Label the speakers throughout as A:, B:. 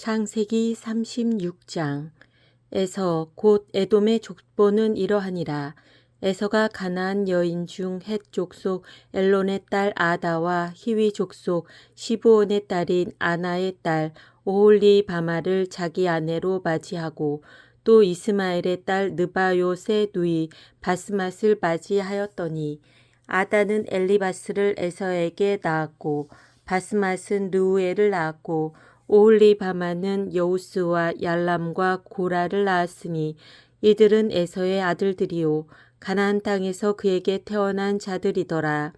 A: 창세기 36장에서 곧 에돔의 족보는 이러하니라. 에서가 가나안 여인 중 헷 족속 엘론의 딸 아다와 히위 족속 시브온의 딸인 아나의 딸 오홀리 바마를 자기 아내로 맞이하고 또 이스마엘의 딸 느바요의 누이 바스맛을 맞이하였더니 아다는 엘리바스를 에서에게 낳았고 바스맛은 느우엘을 낳았고 오홀리바마는 여우스와 얄람과 고라를 낳았으니 이들은 에서의 아들들이요 가나안 땅에서 그에게 태어난 자들이더라.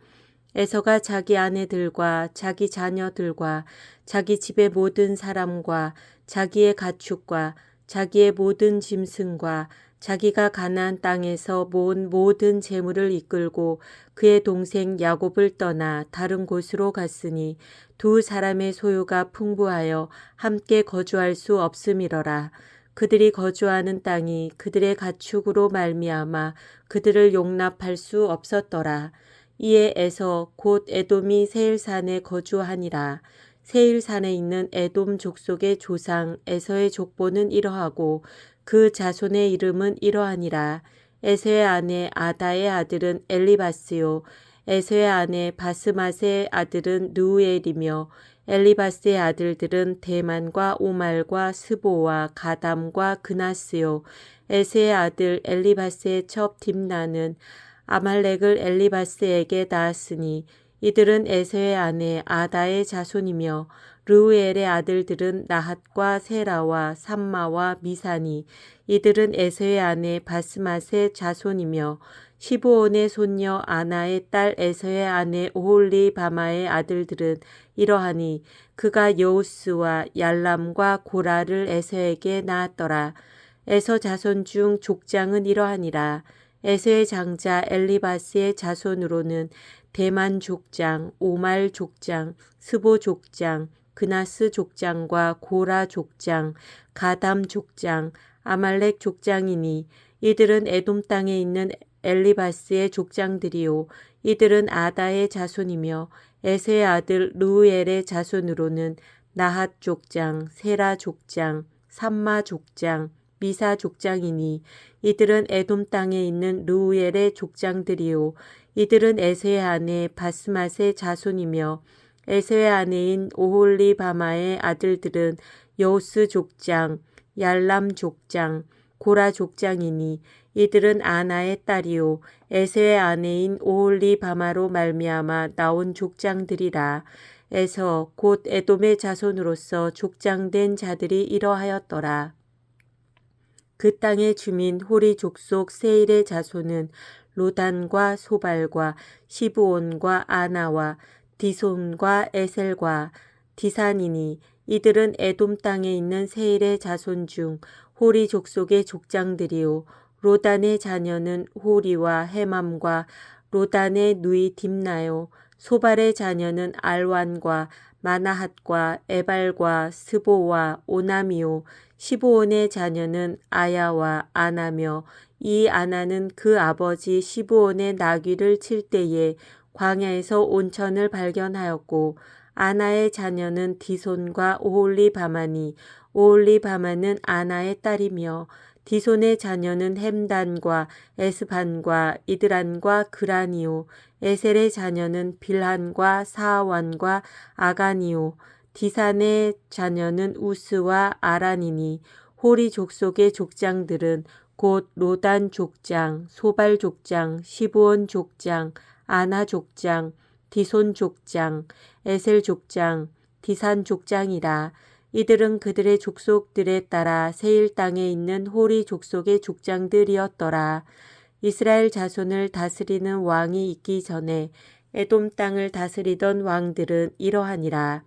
A: 에서가 자기 아내들과 자기 자녀들과 자기 집의 모든 사람과 자기의 가축과 자기의 모든 짐승과 자기가 가나안 땅에서 모은 모든 재물을 이끌고 그의 동생 야곱을 떠나 다른 곳으로 갔으니 두 사람의 소유가 풍부하여 함께 거주할 수 없음이러라. 그들이 거주하는 땅이 그들의 가축으로 말미암아 그들을 용납할 수 없었더라. 이에 에서 곧 에돔이 세일산에 거주하니라. 세일산에 있는 에돔 족속의 조상 에서의 족보는 이러하고 그 자손의 이름은 이러하니라. 에서의 아내 아다의 아들은 엘리바스요. 에서의 아내 바스맛의 아들은 누우엘이며 엘리바스의 아들들은 대만과 오말과 스보와 가담과 그나스요. 에서의 아들 엘리바스의 첩 딥나는 아말렉을 엘리바스에게 낳았으니 이들은 에서의 아내 아다의 자손이며 르우엘의 아들들은 나핫과 세라와 삼마와 미사니 이들은 에서의 아내 바스맛의 자손이며 시브온의 손녀 아나의 딸 에서의 아내 오홀리 바마의 아들들은 이러하니 그가 여우스와 얄람과 고라를 에서에게 낳았더라. 에서 자손 중 족장은 이러하니라. 에서의 장자 엘리바스의 자손으로는 대만 족장, 오말 족장, 스보 족장, 그나스 족장과 고라 족장, 가담 족장, 아말렉 족장이니 이들은 에돔 땅에 있는 엘리바스의 족장들이요. 이들은 아다의 자손이며 에세의 아들 루엘의 자손으로는 나핫 족장, 세라 족장, 삼마 족장, 미사 족장이니 이들은 에돔 땅에 있는 루엘의 족장들이요. 이들은 에세의 아내 바스맛의 자손이며 에세의 아내인 오홀리 바마의 아들들은 여우스 족장, 얄람 족장, 고라 족장이니 이들은 아나의 딸이요. 에세의 아내인 오홀리 바마로 말미암아 나온 족장들이라. 에서 곧 에돔의 자손으로서 족장된 자들이 이러하였더라. 그 땅의 주민 호리 족속 세일의 자손은 로단과 소발과 시브온과 아나와 디손과 에셀과 디산이니 이들은 에돔 땅에 있는 세일의 자손 중 호리 족속의 족장들이요 로단의 자녀는 호리와 해맘과 로단의 누이 딥나요. 소발의 자녀는 알완과 마나핫과 에발과 스보와 오나미오 시보온의 자녀는 아야와 아나며 이 아나는 그 아버지 시보온의 나귀를 칠 때에 광야에서 온천을 발견하였고 아나의 자녀는 디손과 오홀리 바마니 오홀리 바마는 아나의 딸이며 디손의 자녀는 햄단과 에스반과 이드란과 그라니오 에셀의 자녀는 빌한과 사완과 아가니오 디산의 자녀는 우스와 아란이니 호리 족속의 족장들은 곧 로단 족장, 소발 족장, 시부온 족장, 아나 족장, 디손 족장, 에셀 족장, 디산 족장이라. 이들은 그들의 족속들에 따라 세일 땅에 있는 호리 족속의 족장들이었더라. 이스라엘 자손을 다스리는 왕이 있기 전에 에돔 땅을 다스리던 왕들은 이러하니라.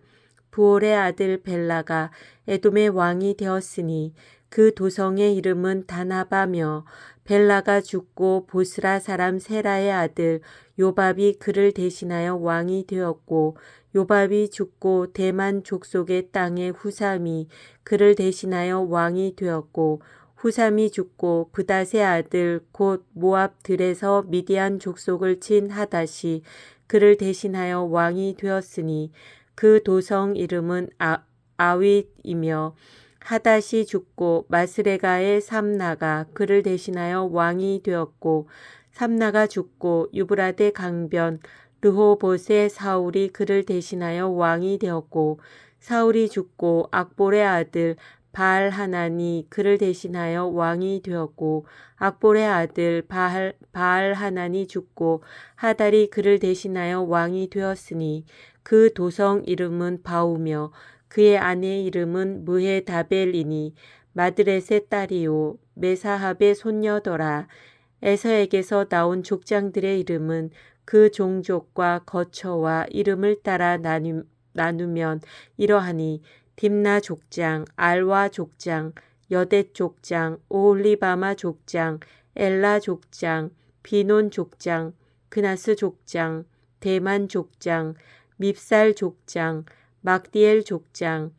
A: 부올의 아들 벨라가 에돔의 왕이 되었으니 그 도성의 이름은 다나바며 벨라가 죽고 보스라 사람 세라의 아들 요밥이 그를 대신하여 왕이 되었고 요밥이 죽고 대만 족속의 땅의 후삼이 그를 대신하여 왕이 되었고 후삼이 죽고 부닷의 아들 곧 모압 들에서 미디안 족속을 친 하닷이 그를 대신하여 왕이 되었으니 그 도성 이름은 아, 아윗이며 하닷이 죽고 마스레가의 삼나가 그를 대신하여 왕이 되었고 삼나가 죽고 유브라데 강변 르호봇의 사울이 그를 대신하여 왕이 되었고 사울이 죽고 악볼의 아들 바알 하나니 그를 대신하여 왕이 되었고 악볼의 아들 바알, 바알 하나니 죽고 하달이 그를 대신하여 왕이 되었으니 그 도성 이름은 바우며 그의 아내 이름은 무헤다벨이니 마드렛의 딸이요 메사합의 손녀더라. 에서에게서 나온 족장들의 이름은 그 종족과 거처와 이름을 따라 나누, 나누면 이러하니 딥나 족장, 알와 족장, 여댓 족장, 오홀리바마 족장, 엘라 족장, 비논 족장, 그나스 족장, 대만 족장, 밉살 족장, 막디엘 족장,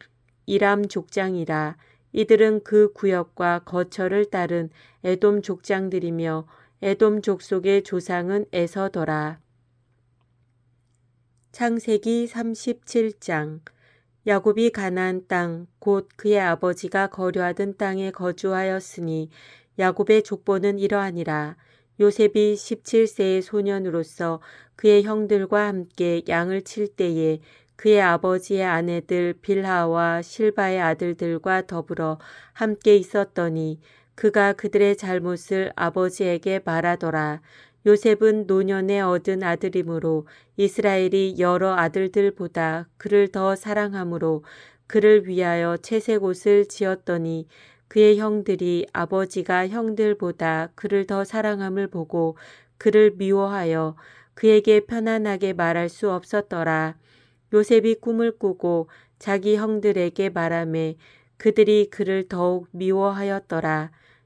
A: 이람 족장이라. 이들은 그 구역과 거처를 따른 에돔 족장들이며 에돔 족속의 조상은 에서더라. 창세기 37장 야곱이 가나안 땅 곧 그의 아버지가 거류하던 땅에 거주하였으니 야곱의 족보는 이러하니라 요셉이 17세의 소년으로서 그의 형들과 함께 양을 칠 때에 그의 아버지의 아내들 빌하와 실바의 아들들과 더불어 함께 있었더니 그가 그들의 잘못을 아버지에게 말하더라. 요셉은 노년에 얻은 아들이므로 이스라엘이 여러 아들들보다 그를 더 사랑하므로 그를 위하여 채색 옷을 지었더니 그의 형들이 아버지가 형들보다 그를 더 사랑함을 보고 그를 미워하여 그에게 편안하게 말할 수 없었더라. 요셉이 꿈을 꾸고 자기 형들에게 말하매 그들이 그를 더욱 미워하였더라.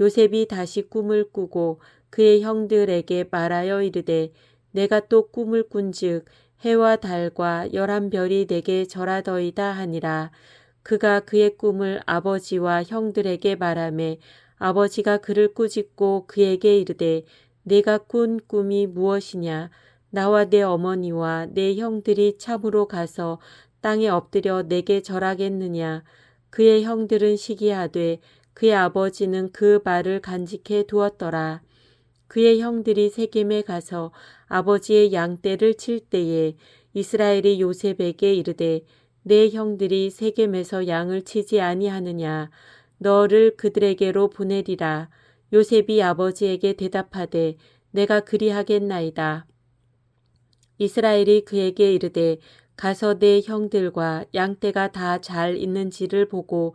A: 요셉이 다시 꿈을 꾸고 그의 형들에게 말하여 이르되 내가 또 꿈을 꾼즉 해와 달과 열한 별이 내게 절하더이다 하니라. 그가 그의 꿈을 아버지와 형들에게 말하매 아버지가 그를 꾸짖고 그에게 이르되 내가 꾼 꿈이 무엇이냐 나와 내 어머니와 내 형들이 참으로 가서 땅에 엎드려 내게 절하겠느냐 그의 형들은 시기하되 그의 아버지는 그 말을 간직해 두었더라. 그의 형들이 세겜에 가서 아버지의 양떼를 칠 때에 이스라엘이 요셉에게 이르되 내 형들이 세겜에서 양을 치지 아니하느냐? 너를 그들에게로 보내리라. 요셉이 아버지에게 대답하되 내가 그리하겠나이다. 이스라엘이 그에게 이르되 가서 내 형들과 양떼가 다 잘 있는지를 보고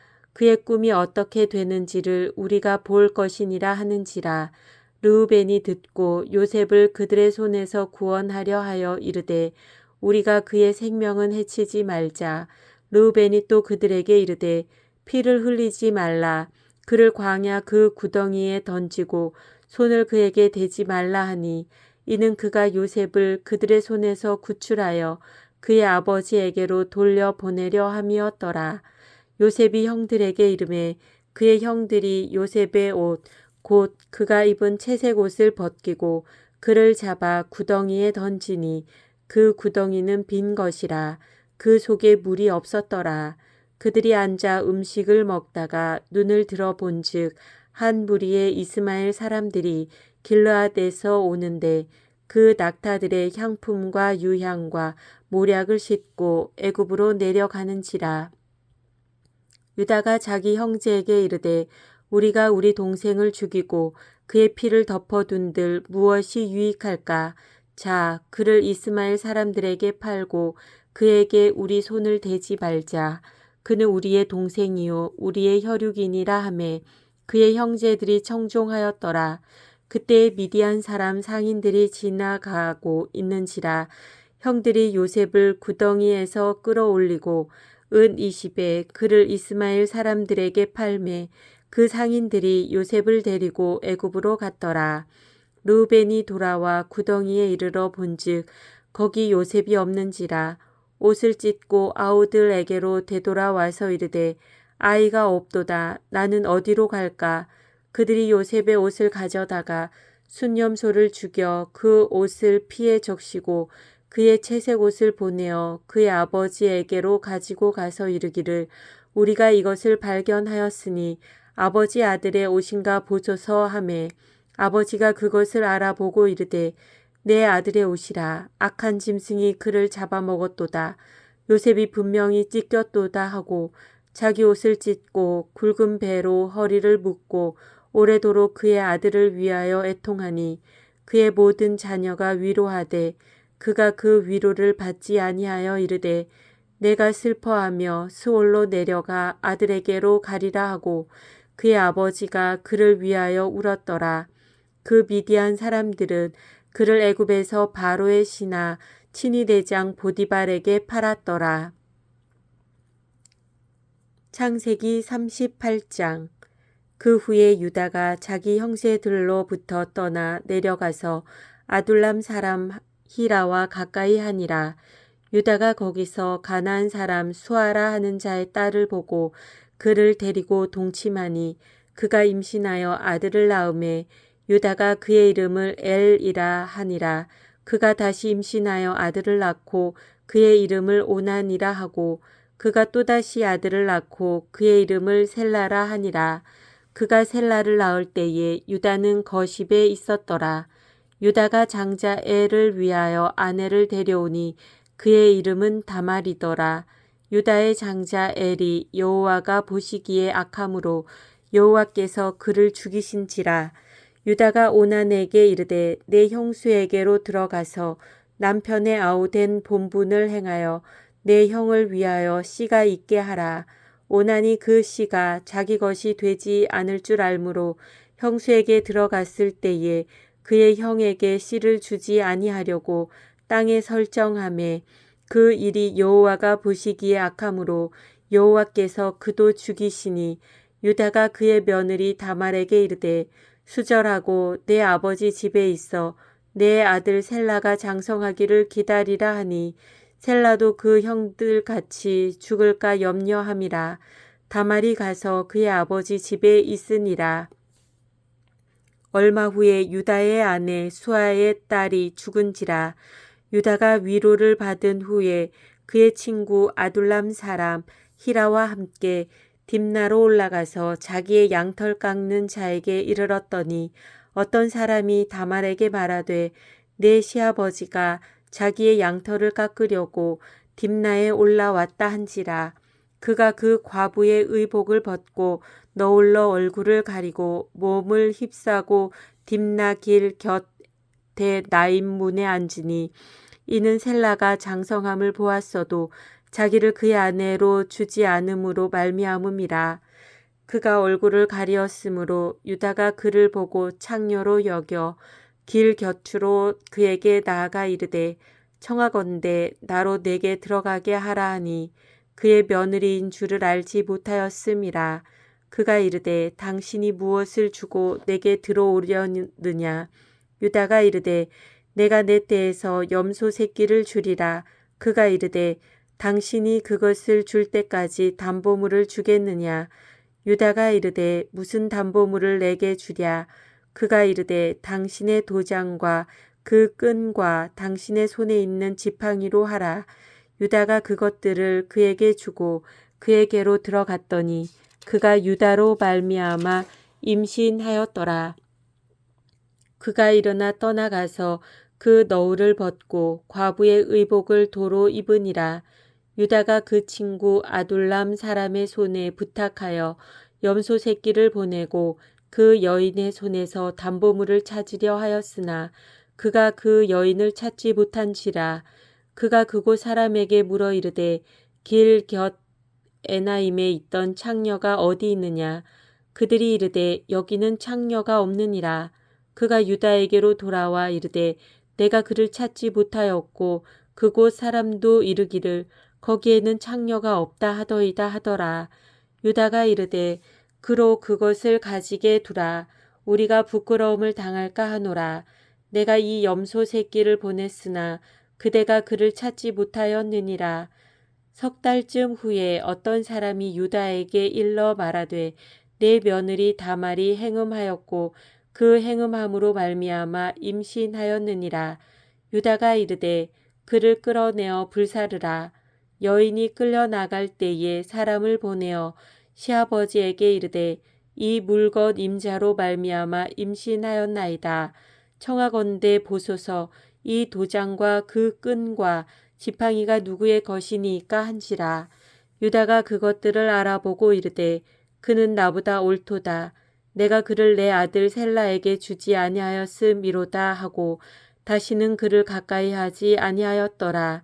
A: 그의 꿈이 어떻게 되는지를 우리가 볼 것이니라 하는지라. 르우벤이 듣고 요셉을 그들의 손에서 구원하려 하여 이르되 우리가 그의 생명은 해치지 말자. 르우벤이 또 그들에게 이르되 피를 흘리지 말라. 그를 광야 그 구덩이에 던지고 손을 그에게 대지 말라 하니 이는 그가 요셉을 그들의 손에서 구출하여 그의 아버지에게로 돌려 보내려 함이었더라. 요셉이 형들에게 이름에 그의 형들이 요셉의 옷, 곧 그가 입은 채색 옷을 벗기고 그를 잡아 구덩이에 던지니 그 구덩이는 빈 것이라 그 속에 물이 없었더라. 그들이 앉아 음식을 먹다가 눈을 들어 본즉 한 무리의 이스마엘 사람들이 길르앗에서 오는데 그 낙타들의 향품과 유향과 모략을 싣고 애굽으로 내려가는지라 유다가 자기 형제에게 이르되 우리가 우리 동생을 죽이고 그의 피를 덮어둔들 무엇이 유익할까? 자 그를 이스마엘 사람들에게 팔고 그에게 우리 손을 대지 말자. 그는 우리의 동생이요 우리의 혈육이니라 하매 그의 형제들이 청종하였더라. 그때 미디안 사람 상인들이 지나가고 있는지라 형들이 요셉을 구덩이에서 끌어올리고 은 20에 그를 이스마엘 사람들에게 팔매 그 상인들이 요셉을 데리고 애굽으로 갔더라. 루벤이 돌아와 구덩이에 이르러 본즉 거기 요셉이 없는지라 옷을 찢고 아우들에게로 되돌아와서 이르되 아이가 없도다 나는 어디로 갈까 그들이 요셉의 옷을 가져다가 순념소를 죽여 그 옷을 피해 적시고 그의 채색 옷을 보내어 그의 아버지에게로 가지고 가서 이르기를 우리가 이것을 발견하였으니 아버지 아들의 옷인가 보소서 하매 아버지가 그것을 알아보고 이르되 내 아들의 옷이라. 악한 짐승이 그를 잡아먹었도다. 요셉이 분명히 찢겼도다 하고 자기 옷을 찢고 굵은 배로 허리를 묶고 오래도록 그의 아들을 위하여 애통하니 그의 모든 자녀가 위로하되 그가 그 위로를 받지 아니하여 이르되 내가 슬퍼하며 스올로 내려가 아들에게로 가리라 하고 그의 아버지가 그를 위하여 울었더라. 그 미디안 사람들은 그를 애굽에서 바로의 신하 친위 대장 보디발에게 팔았더라. 창세기 38장 그 후에 유다가 자기 형제들로부터 떠나 내려가서 아둘람 사람 히라와 가까이 하니라. 유다가 거기서 가나안 사람 수아라 하는 자의 딸을 보고 그를 데리고 동침하니 그가 임신하여 아들을 낳음에 유다가 그의 이름을 엘이라 하니라. 그가 다시 임신하여 아들을 낳고 그의 이름을 오난이라 하고 그가 또다시 아들을 낳고 그의 이름을 셀라라 하니라. 그가 셀라를 낳을 때에 유다는 거십에 있었더라. 유다가 장자 엘을 위하여 아내를 데려오니 그의 이름은 다말이더라. 유다의 장자 엘이 여호와가 보시기에 악함으로 여호와께서 그를 죽이신지라. 유다가 오난에게 이르되 내 형수에게로 들어가서 남편의 아우된 본분을 행하여 내 형을 위하여 씨가 있게 하라. 오난이 그 씨가 자기 것이 되지 않을 줄 알므로 형수에게 들어갔을 때에 그의 형에게 씨를 주지 아니하려고 땅에 설정함에 그 일이 여호와가 보시기에 악함으로 여호와께서 그도 죽이시니 유다가 그의 며느리 다말에게 이르되 수절하고 내 아버지 집에 있어 내 아들 셀라가 장성하기를 기다리라 하니 셀라도 그 형들 같이 죽을까 염려함이라 다말이 가서 그의 아버지 집에 있으니라. 얼마 후에 유다의 아내 수아의 딸이 죽은지라 유다가 위로를 받은 후에 그의 친구 아둘람 사람 히라와 함께 딥나로 올라가서 자기의 양털 깎는 자에게 이르렀더니 어떤 사람이 다말에게 말하되 내 시아버지가 자기의 양털을 깎으려고 딥나에 올라왔다 한지라 그가 그 과부의 의복을 벗고 너울러 얼굴을 가리고 몸을 휩싸고 딥나 길 곁에 나인문에 앉으니 이는 셀라가 장성함을 보았어도 자기를 그의 아내로 주지 않음으로 말미암음이라. 그가 얼굴을 가리었으므로 유다가 그를 보고 창녀로 여겨 길 곁으로 그에게 나아가 이르되 청하건대 나로 내게 들어가게 하라 하니 그의 며느리인 줄을 알지 못하였음이라. 그가 이르되 당신이 무엇을 주고 내게 들어오려느냐? 유다가 이르되 내가 내 떼에서 염소 새끼를 주리라. 그가 이르되 당신이 그것을 줄 때까지 담보물을 주겠느냐? 유다가 이르되 무슨 담보물을 내게 주랴? 그가 이르되 당신의 도장과 그 끈과 당신의 손에 있는 지팡이로 하라. 유다가 그것들을 그에게 주고 그에게로 들어갔더니 그가 유다로 말미암아 임신하였더라. 그가 일어나 떠나가서 그 너울을 벗고 과부의 의복을 도로 입으니라. 유다가 그 친구 아둘람 사람의 손에 부탁하여 염소 새끼를 보내고 그 여인의 손에서 담보물을 찾으려 하였으나 그가 그 여인을 찾지 못한지라 그가 그곳 사람에게 물어 이르되 길 곁 에나임에 있던 창녀가 어디 있느냐? 그들이 이르되 여기는 창녀가 없느니라. 그가 유다에게로 돌아와 이르되 내가 그를 찾지 못하였고 그곳 사람도 이르기를 거기에는 창녀가 없다 하더이다 하더라. 유다가 이르되 그로 그것을 가지게 두라. 우리가 부끄러움을 당할까 하노라. 내가 이 염소 새끼를 보냈으나 그대가 그를 찾지 못하였느니라 석 달쯤 후에 어떤 사람이 유다에게 일러 말하되 내 며느리 다말이 행음하였고 그 행음함으로 말미암아 임신하였느니라. 유다가 이르되 그를 끌어내어 불사르라. 여인이 끌려 나갈 때에 사람을 보내어 시아버지에게 이르되 이 물건 임자로 말미암아 임신하였나이다. 청하건대 보소서. 이 도장과 그 끈과 지팡이가 누구의 것이니까 한지라. 유다가 그것들을 알아보고 이르되 그는 나보다 옳도다. 내가 그를 내 아들 셀라에게 주지 아니하였음이로다 하고 다시는 그를 가까이 하지 아니하였더라.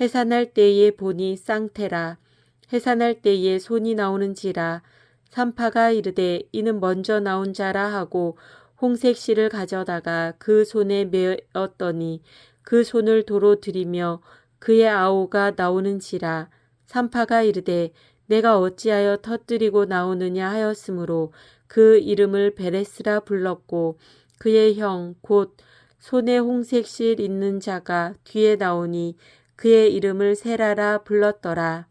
A: 해산할 때에 보니 쌍태라. 해산할 때에 손이 나오는지라. 산파가 이르되 이는 먼저 나온 자라 하고 홍색 실을 가져다가 그 손에 메었더니 그 손을 도로 들이며 그의 아오가 나오는지라 산파가 이르되 내가 어찌하여 터뜨리고 나오느냐 하였으므로 그 이름을 베레스라 불렀고 그의 형 곧 손에 홍색 실 있는 자가 뒤에 나오니 그의 이름을 세라라 불렀더라.